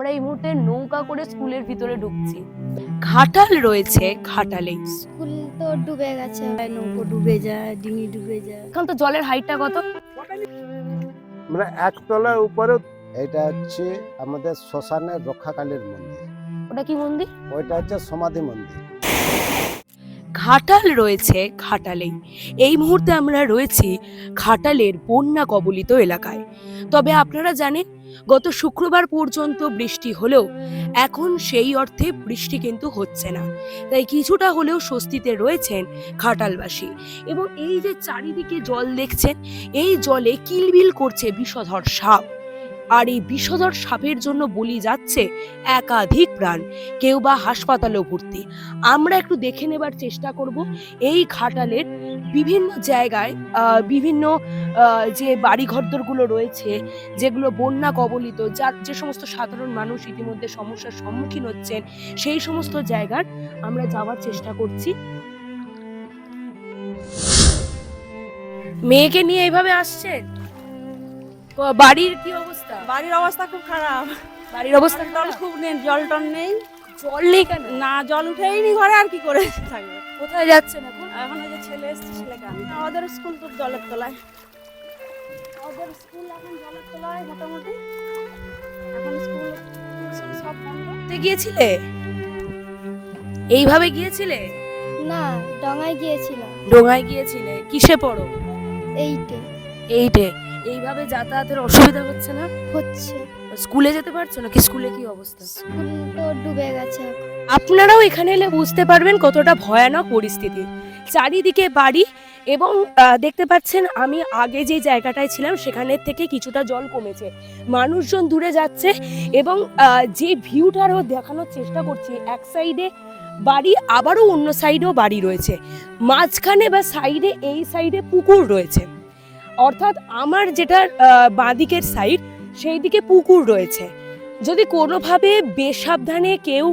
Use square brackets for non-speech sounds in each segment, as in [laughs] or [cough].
আমরা এই মুহূর্তে নৌকা করে স্কুলের ভিতরে ঢুকছি। ঘাটাল রয়েছে ঘাটালেই। স্কুল তো ডুবে গেছে নৌকো ডুবে যায় ডিঙি ডুবে যায়। এখন তো জলের হাইটটা কত? মানে একতলার উপরে এটা হচ্ছে আমাদের শ্মশানের রক্ষাকালীর মন্দির। ওটা কি মন্দির? ওইটা হচ্ছে সমাধি মন্দির। ঘাটাল রয়েছে ঘাটালেই। এই মুহূর্তে আমরা রয়েছি ঘাটালের বন্যা কবলিত এলাকায়। তবে আপনারা জানেন গত শুক্রবার পর্যন্ত বৃষ্টি হলেও এখন সেই অর্থে বৃষ্টি কিন্তু হচ্ছে না। তাই কিছুটা হলেও স্বস্তিতে রয়েছেন ঘাটালবাসী। এবং এই যে চারিদিকে জল দেখছেন, এই জলে কিলবিল করছে বিষধর সাপ। আর এই বিষধর সাপের জন্য বলি যাচ্ছে একাধিক প্রাণ, কেউ বা হাসপাতালেও ভর্তি। আমরা একটু দেখে নেবার চেষ্টা করব এই ঘাটালের বিভিন্ন জায়গায় বিভিন্ন যে বাড়ি বাড়িঘরদরগুলো রয়েছে যেগুলো বন্যা কবলিত যার যে সমস্ত সাধারণ মানুষ ইতিমধ্যে সমস্যার সম্মুখীন হচ্ছেন সেই সমস্ত জায়গার আমরা যাওয়ার চেষ্টা করছি। মেয়েকে নিয়ে এইভাবে আসছে বাড়ির কি অবস্থা? বাড়ির অবস্থা খুব খারাপ। বাড়ির অবস্থা খুব নেই জল টল নেই। জল নেই কেন? না জল উঠেইনি ঘরে আর কি করে থাকবে? কোথায় যাচ্ছেন এখন? এখন ওই যে ছেলে এসছে ছেলেকে আনতে। আমাদের স্কুল তো জলের তলায়। আমাদের স্কুল এখন জলের তলায় মোটামুটি। এখন স্কুল সব বন্ধ। গিয়েছিলে? এইভাবে গিয়েছিলে? না ডঙায় গিয়েছিলাম। ডোঙায় গিয়েছিলে? কিসে পড়ো? এইটে। এইটে। এইভাবে যাতায়াতের অসুবিধা হচ্ছে না? হচ্ছে। স্কুলে যেতে পারছ নাকি স্কুলে কি অবস্থা? স্কুল তো ডুবে গেছে আপনারাও এখানে এলে বুঝতে পারবেন কতটা ভয়ানক পরিস্থিতি। চারিদিকে বাড়ি এবং দেখতে পাচ্ছেন আমি আগে যে জায়গাটায় ছিলাম সেখানে থেকে কিছুটা জল কমেছে। মানুষজন দূরে যাচ্ছে এবং যে ভিউটারও দেখানোর চেষ্টা করছি এক সাইডে বাড়ি আবারও অন্য সাইডেও বাড়ি রয়েছে। মাঝখানে বা সাইডে এই সাইডে পুকুর রয়েছে। অর্থাৎ আমার যেটা বাঁদিকের সাইড সেই দিকে পুকুর রয়েছে। যদি কোনোভাবে বেসাবধানে কেউ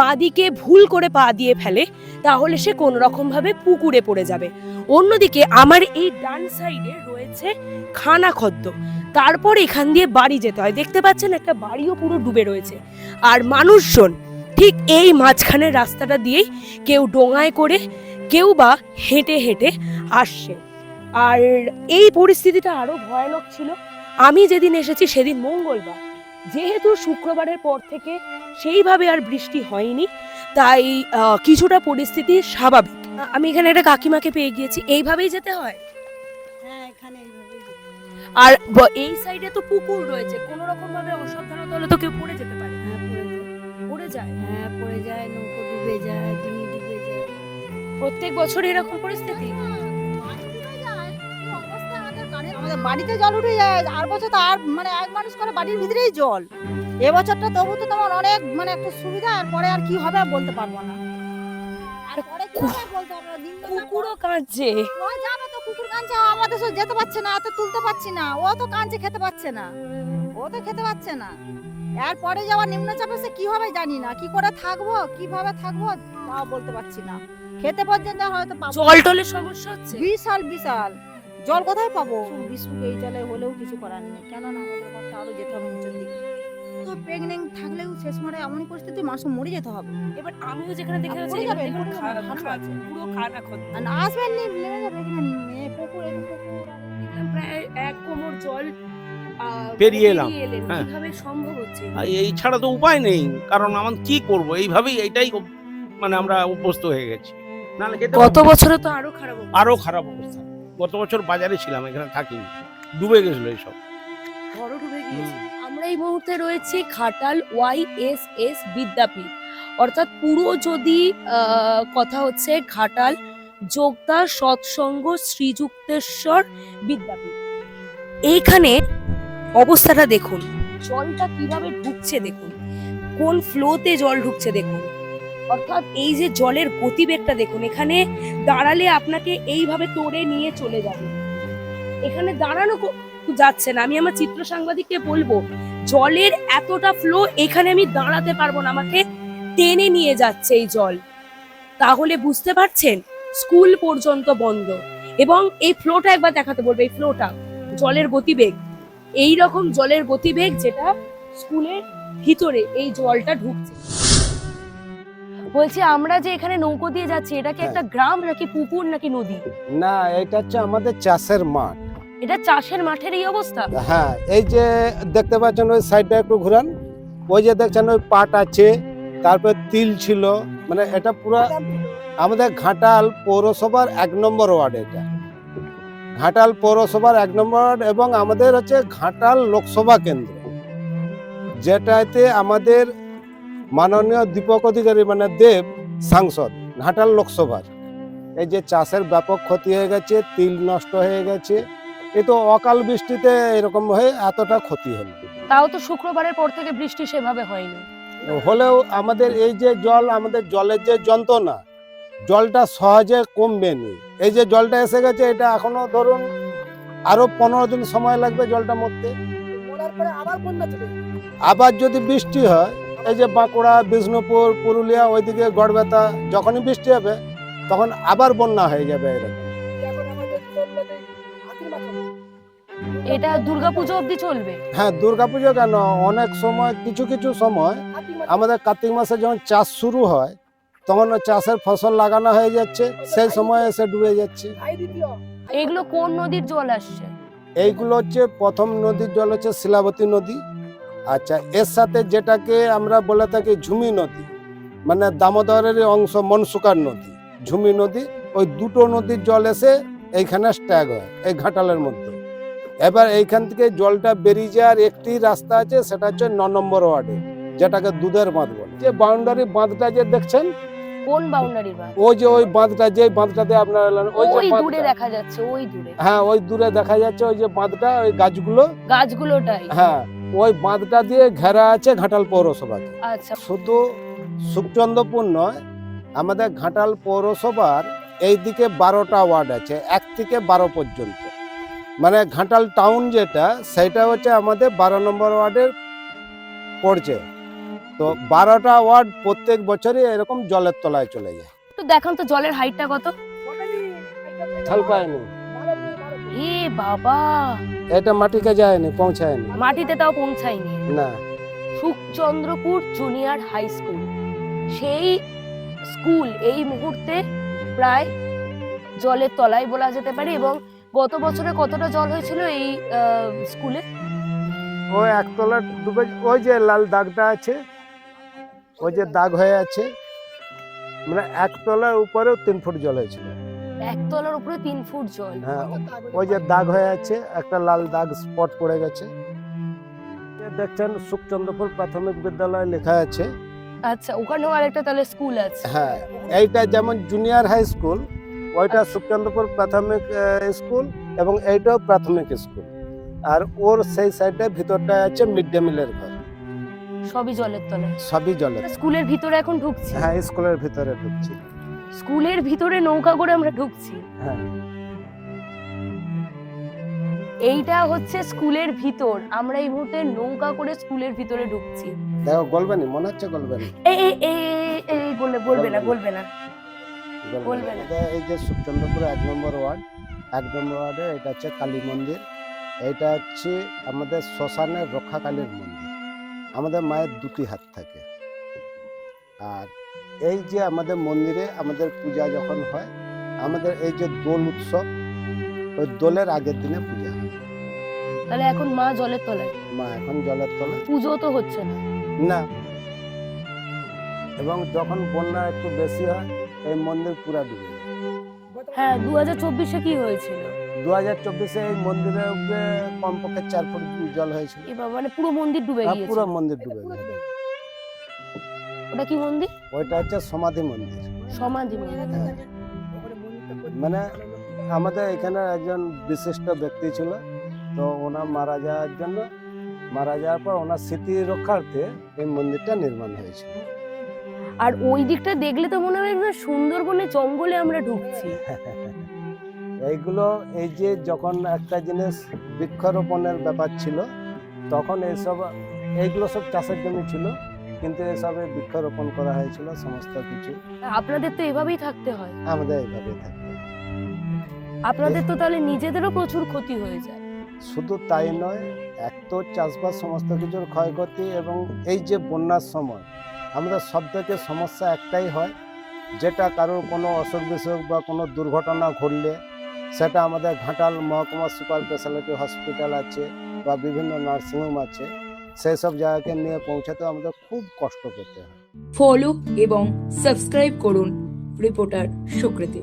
বাঁদিকে ভুল করে পা দিয়ে ফেলে, তাহলে সে কোনো রকমভাবে পুকুরে পড়ে যাবে। অন্যদিকে আমার এই ডান সাইডে রয়েছে খানা খদ্দ। তারপর এখান দিয়ে বাড়ি যেতে হয়। দেখতে পাচ্ছেন একটা বাড়িও পুরো ডুবে রয়েছে। আর মানুষজন ঠিক এই মাঝখানের রাস্তাটা দিয়েই কেউ ডোঙায় করে, কেউ বা হেঁটে হেঁটে আসছে। আর এই পরিস্থিতিটা আরও ভয়ানক ছিল। আমি যেদিন এসেছি সেদিন মঙ্গলবার। যেহেতু শুক্রবারের পর থেকে সেইভাবে আর বৃষ্টি হয়নি তাই কিছুটা পরিস্থিতি স্বাভাবিক। আমি এখানে একটা কাকিমাকে পেয়ে গিয়েছি এইভাবেই যেতে হয়? হ্যাঁ। আর এই সাইডে তো পুকুর রয়েছে কোনো রকম ভাবে অসাবধানতা হলে তো কেউ পড়ে যেতে পারে। হ্যাঁ পড়ে যায়। পড়ে যায়? হ্যাঁ পড়ে যায় নৌকো ডুবে যায় ডিঙি ডুবে যায়। প্রত্যেক বছর এরকম পরিস্থিতি? আমাদের বাড়িতে জল উঠে যায়। আর বছর তো আর মানে এক মানুষ করে বাড়ির ভিতরেই জল। এবছরটা তবু তো তোমার অনেক মানে একটা সুবিধা আর পরে আর কি হবে বলতে পারব না। আর পরে কি হবে বলতে পারব না। দিন কুকুরও কাঁদছে। ও যাবে তো কুকুর কাঁদছে আমাদের সব যেতে পারছে না এত তুলতে পারছি না। ও তো কাঁদছে খেতে পাচ্ছে না। ও তো খেতে পাচ্ছে না। এরপরে যাওয়ার নিম্নচাপে সে কি হবে জানি না। কি করে থাকব কীভাবে থাকব তাও বলতে পারছি না। খেতে পর্যন্ত হয়তো জল টলের সমস্যা হচ্ছে? বিশাল বিশাল। জল কোথায় পাবো? বিশুক এই জলে হলেও কিছু করার নেই। কেননা আমাদের ঘরটা আরও যেতে হবে নিচের দিকে। তো প্রেগনেন্ট থাকলেও শেষ মারে এমনই পরিস্থিতি মানুষ মরে যেতে হবে। এবার আমিও যেখানে দেখে আছে। পুরো খানা খদ্দ আর না আসবেন নি নেমে যাবে এখানে পুকুর দেখলাম প্রায় এক কোমর জল পেরিয়ে এলাম। হ্যাঁ। কীভাবে সম্ভব হচ্ছে? আর এই ছাড়া তো উপায় নেই কারণ আমার কি করব? এইভাবেই এটাই মানে আমরা অভ্যস্ত হয়ে গেছি। গত বছরে তো আরও খারাপ। আরও খারাপ অবস্থা। গত বছর বাজারে ছিলাম এখানে থাকিনি। ডুবে গেছিল এইসব। বড় ডুবে গিয়েছে। আমরা এই মুহূর্তে রয়েছি Ghatal Y S S Vidyapith. অর্থাৎ পুরো যদি কথা হচ্ছে ঘাটাল যোগদা সৎসঙ্গ শ্রীযুক্তেশ্বর বিদ্যাপীঠ। এইখানে অবস্থাটা দেখুন। জলটা কীভাবে ঢুকছে দেখুন। কোন ফ্লোতে জল ঢুকছে দেখুন। অর্থাৎ এই যে জলের গতিবেগটা দেখুন, এখানে দাঁড়ালে আপনাকে এইভাবে তোড়ে নিয়ে চলে যাবে। এখানে দাঁড়ানো যাচ্ছে না। আমি আমার চিত্র সাংবাদিককে বলব, জলের এতটা ফ্লো এখানে আমি দাঁড়াতে পারব না। আমাকে টেনে নিয়ে যাচ্ছে এই জল। তাহলে বুঝতে পারছেন? স্কুল পর্যন্ত বন্ধ। এবং এই ফ্লোটা একবার দেখাতে বলবে, এই ফ্লোটা জলের গতিবেগ। এই রকম জলের গতিবেগ যেটা স্কুলের ভিতরে এই জলটা ঢুকছে। বলছি আমরা যে এখানে নৌকো দিয়ে যাচ্ছি এটা কি একটা গ্রাম নাকি পুকুর নাকি নদী? না এটা হচ্ছে আমাদের চাষের মাঠ। এটা চাষের মাঠের এই অবস্থা? হ্যাঁ এই যে দেখতে পাচ্ছেন ওই সাইডটা একটু ঘুরান। ওই যে দেখছেন ওই পাট আছে তারপর তিল ছিল মানে এটা পুরো আমাদের ঘাটাল পৌরসভার এক নম্বর ওয়ার্ড এটা। ঘাটাল পৌরসভার এক নম্বর ওয়ার্ড এবং আমাদের হচ্ছে ঘাটাল লোকসভা কেন্দ্র। যেটাতে আমাদের মাননীয় দীপক অধিকারী মানে দেব সাংসদ ঘাটাল লোকসভার। এই যে চাষের ব্যাপক ক্ষতি হয়ে গেছে তিল নষ্ট হয়ে গেছে এ তো অকাল বৃষ্টিতে এরকম হয়ে এতটা ক্ষতি হলো। তাও তো শুক্রবারের পর থেকে বৃষ্টি সেভাবে হয়নি। হলেও আমাদের এই যে জল আমাদের জলের যে যন্ত্রণা জলটা সহজে কমবে নি এই যে জলটা এসে গেছে এটা এখনও ধরুন আরও পনেরো দিন সময় লাগবে জলটা মরতে। আবার যদি বৃষ্টি হয় এই যে বাঁকুড়া বিষ্ণুপুর পুরুলিয়া ওইদিকে গড়বেতা যখনই বৃষ্টি হবে তখন আবার বন্যা হয়ে যাবে এরকম। এটা দুর্গাপুজো অবধি চলবে? হ্যাঁ দুর্গাপুজো কেন? অনেক সময় কিছু কিছু সময় আমাদের কার্তিক মাসে যখন চাষ শুরু হয় তখন ওই চাষের ফসল লাগানো হয়ে যাচ্ছে সেই সময় এসে ডুবে যাচ্ছে। এগুলো কোন নদীর জল আসছে? এইগুলো হচ্ছে প্রথম নদীর জল হচ্ছে শিলাবতী নদী। আচ্ছা এর সাথে যেটাকে আমরা বলে থাকি ঝুমি নদী মানে দামোদরের অংশ মনসুকার নদী। ঝুমি নদী ওই দুটো নদীর জল এসে এইখানে স্ট্যাগ হয় এই ঘাটালের মধ্যে। এবার এইখান থেকে জলটা বেরিয়ে যাওয়ার একটি রাস্তা আছে সেটা হচ্ছে ন নম্বর ওয়ার্ডে যেটাকে দুধের বাঁধ বলে। যে বাউন্ডারি বাঁধটা যে দেখছেন? কোন বাউন্ডারির বাঁধ? ওই যে ওই বাঁধটা যে বাঁধটাতে আপনারা এলেন, ওই যে দূরে দেখা যাচ্ছে ওই দূরে। হ্যাঁ ওই দূরে দেখা যাচ্ছে ওই যে বাঁধটা ওই গাছগুলো। গাছগুলোটাই। হ্যাঁ ওই বাঁধটা দিয়ে ঘেরা আছে ঘাটাল পৌরসভাকে আচ্ছা। শুধু সুখচন্দ্রপুর নয় আমাদের ঘাটাল পৌরসভার এই দিকে বারোটা ওয়ার্ড আছে এক থেকে বারো পর্যন্ত। মানে ঘাটাল টাউন যেটা সেটা হচ্ছে আমাদের বারো নম্বর ওয়ার্ডের পড়ছে। তো বারোটা ওয়ার্ড প্রত্যেক বছরই এরকম জলের তলায় চলে যায়। তো দেখান তো জলের হাইটটা কত? থাল পায়নি। এ বাবা। এটা মাটিকে যায়নি পৌঁছায়নি। মাটিতে তাও পৌঁছায়নি। না। Sukhchandrapur junior high school. সেই স্কুল এই মুহূর্তে প্রায় জলের তলায় বলা যেতে পারে এবং গত বছরে কতটা জল হয়েছিল এই স্কুলে? ওই একতলা ডুবে ওই যে লাল দাগটা আছে ওই যে দাগ হয়ে আছে মানে একতলার উপরেও তিন ফুট জল হয়েছিল। একতলার উপরে তিন ফুট জল। হ্যাঁ ওই যে দাগ হয়ে আছে একটা লাল দাগ স্পট পড়ে গেছে। দেখছেন সুখচন্দ্রপুর প্রাথমিক বিদ্যালয় লেখা আছে। আচ্ছা ওখানেও আরেকটা তাহলে স্কুল আছে। হ্যাঁ এইটা যেমন জুনিয়র হাই স্কুল ওইটা সুখচন্দ্রপুর প্রাথমিক স্কুল এবং এইটাও প্রাথমিক স্কুল। আর ওর সেই সাইডে ভিতরটা আছে মিড ডে মিলের ঘর। সবই জলের তলায়। সবই জলে স্কুলের ভিতরে এখন ঢুকছি। হ্যাঁ স্কুলের ভিতরে ঢুকছি। স্কুলের ভিতরে নৌকা করে আমরা ঢুকছি। হ্যাঁ। এইটা হচ্ছে স্কুলের ভিতর। আমরা এই মুহূর্তে নৌকা করে স্কুলের ভিতরে ঢুকছি। দেখো গলবেনি মনে হচ্ছে গলবেনি? এই এই এই এই- বলে বলবে না বলবে না। বলবে না। এই যে সুখচন্দ্রপুর এক নম্বর ওয়ার্ড এক নম্বর ওয়ার্ডে এটা হচ্ছে কালী মন্দির। এটা হচ্ছে আমাদের শ্মশানের রক্ষাকালীর মন্দির। আমাদের মায়ের দুটি হাত থাকে। আর এই যে আমাদের মন্দিরে আমাদের পূজা যখন হয় আমাদের এই যে দোল উৎসব ওই দোলের আগের দিনে পূজা হয়। তাহলে এখন মা জলের তলায়? মা এখন জলের তলায়। পুজো তো হচ্ছে না। না। এবং যখন বন্যা একটু বেশি হয় এই মন্দির পুরা ডুবে হ্যাঁ দু হাজার চব্বিশে কি হয়েছিল? দু হাজার চব্বিশে এই মন্দিরের উপরে কমপক্ষে চার ফুট জল হয়েছিল। মানে পুরো মন্দির ডুবে গিয়েছে। পুরো মন্দির ডুবে গেছে ওটা কি মন্দির? ওইটা হচ্ছে সমাধি মন্দির। সমাধি মন্দির। হ্যাঁ। মানে আমাদের এখানে একজন বিশিষ্ট ব্যক্তি ছিল তো ওনার মারা যাওয়ার জন্য মারা যাওয়ার পর ওনার স্মৃতি রক্ষার্থে এই মন্দিরটা নির্মাণ হয়েছিল। আর ওই দিকটা দেখলে তো মনে হয় একদম সুন্দরবনে জঙ্গলে আমরা ঢুকছি। [laughs] এইগুলো এই যে যখন একটা জিনিস বৃক্ষরোপণের ব্যাপার ছিল তখন এইসব এইগুলো সব চাষের জমি ছিল। কিন্তু এসবে বৃক্ষরোপণ করা হয়েছিল সমস্ত কিছু। আপনাদের তো এভাবেই থাকতে হয়। আমাদের এইভাবে থাকবে আপনাদের তো তাহলে নিজেদেরও প্রচুর ক্ষতি হয়ে যায়। শুধু তাই নয় এক তো চাষবাস সমস্ত কিছুর ক্ষয়ক্ষতি এবং এই যে বন্যার সময় আমাদের সব থেকে সমস্যা একটাই হয় যেটা কারোর কোনো অসুখ বিসুখ বা কোনো দুর্ঘটনা ঘটলে সেটা আমাদের ঘাটাল মহকুমা সুপার স্পেশালিটি হসপিটাল আছে বা বিভিন্ন নার্সিংহোম আছে। সেই সব জায়গাকে নিয়ে পৌঁছাতে আমাদের খুব কষ্ট করতে হয়। ফলো এবং সাবস্ক্রাইব করুন রিপোর্টার সুকৃতি।